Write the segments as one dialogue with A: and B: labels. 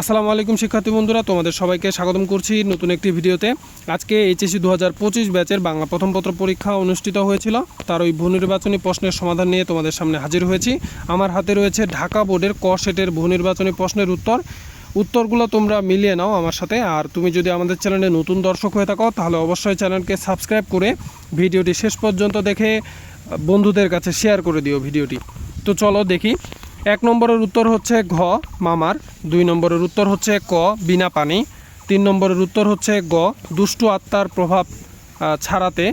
A: আসসালামু আলাইকুম শিক্ষার্থী বন্ধুরা, তোমাদের সবাইকে স্বাগতম করছি নতুন একটি ভিডিওতে। আজকে এইচএসসি দু হাজার পঁচিশ ব্যাচের বাংলা প্রথম পত্র পরীক্ষা অনুষ্ঠিত হয়েছিল। তার ওই ভূ নির্বাচনী প্রশ্নের সমাধান নিয়ে তোমাদের সামনে হাজির হয়েছি। আমার হাতে রয়েছে ঢাকা বোর্ডের ক সেটের ভূ নির্বাচনী প্রশ্নের উত্তর। উত্তরগুলো তোমরা মিলিয়ে নাও আমার সাথে। আর তুমি যদি আমাদের চ্যানেলে নতুন দর্শক হয়ে থাকো, তাহলে অবশ্যই চ্যানেলকে সাবস্ক্রাইব করে ভিডিওটি শেষ পর্যন্ত দেখে বন্ধুদের কাছে শেয়ার করে দিও ভিডিওটি। তো চলো দেখি এক নম্বরের উত্তর হচ্ছে ঘ, মামার। দুই নম্বরের উত্তর হচ্ছে ক, বিনা পানি। তিন নম্বরের উত্তর হচ্ছে গ, দুষ্টু আত্মার প্রভাব ছাড়াতে।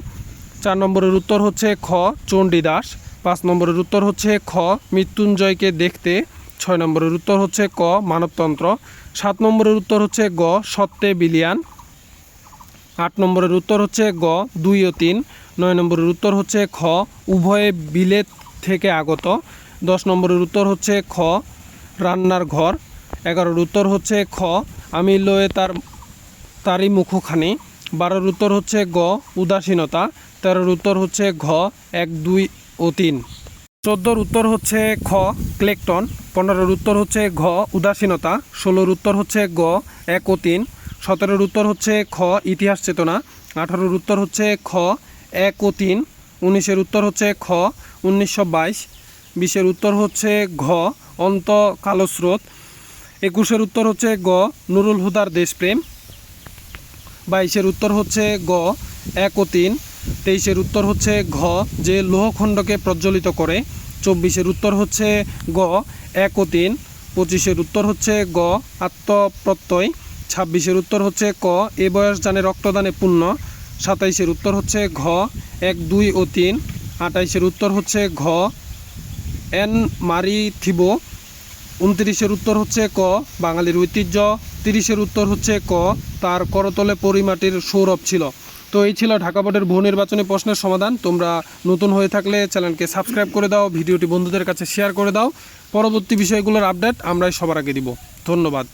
A: চার নম্বরের উত্তর হচ্ছে খ চণ্ডীদাস পাঁচ নম্বরের উত্তর হচ্ছে খ, মৃত্যুঞ্জয়কে দেখতে। ছয় নম্বরের উত্তর হচ্ছে ক, মানবতন্ত্র। সাত নম্বরের উত্তর হচ্ছে গ, সত্যে বিলিয়ান। আট নম্বরের উত্তর হচ্ছে গ, দুই ও তিন। নয় নম্বরের উত্তর হচ্ছে খ, উভয়ে বিলেত থেকে আগত। দশ নম্বরের উত্তর হচ্ছে খ রান্নার ঘর এগারোর উত্তর হচ্ছে খ আমি লয়ে তার তারই মুখখানি বারোর উত্তর হচ্ছে গ উদাসীনতা তেরোর উত্তর হচ্ছে ঘ এক দুই ও তিন চোদ্দোর উত্তর হচ্ছে খ ক্লেকটন পনেরোর উত্তর হচ্ছে ঘ উদাসীনতা ষোলোর উত্তর হচ্ছে গ এক ও তিন সতেরোর উত্তর হচ্ছে খ ইতিহাস চেতনা আঠারোর উত্তর হচ্ছে খ এক ও তিন উনিশের উত্তর হচ্ছে খ উনিশশো বাইশ বিশের উত্তর হচ্ছে ঘ, অন্ত কালো স্রোত। একুশের উত্তর হচ্ছে গ, নুরুল হুদার দেশপ্রেম। বাইশের উত্তর হচ্ছে গ, এক ও তিন। তেইশের উত্তর হচ্ছে ঘ, যে লৌহখণ্ডকে প্রজ্বলিত করে। চব্বিশের উত্তর হচ্ছে গ, এক ও তিন। পঁচিশের উত্তর হচ্ছে গ, আত্মপ্রত্যয়। ছাব্বিশের উত্তর হচ্ছে ক, এ বয়স জানে রক্তদানে পুণ্য সাতাইশের উত্তর হচ্ছে ঘ, এক, দুই ও তিন। আটাইশের উত্তর হচ্ছে ঘ এন মারি থিবো। উনত্রিশের উত্তর হচ্ছে ক, বাঙালির ঐতিহ্য। তিরিশের উত্তর হচ্ছে ক, তার করতলে পরিমাটির সৌরভ ছিল। তো এই ছিল ঢাকা বোর্ডের ভূ নির্বাচনী প্রশ্নের সমাধান। তোমরা নতুন হয়ে থাকলে চ্যানেলকে সাবস্ক্রাইব করে দাও, ভিডিওটি বন্ধুদের কাছে শেয়ার করে দাও। পরবর্তী বিষয়গুলোর আপডেট আমরাই সবার আগে দিব। ধন্যবাদ।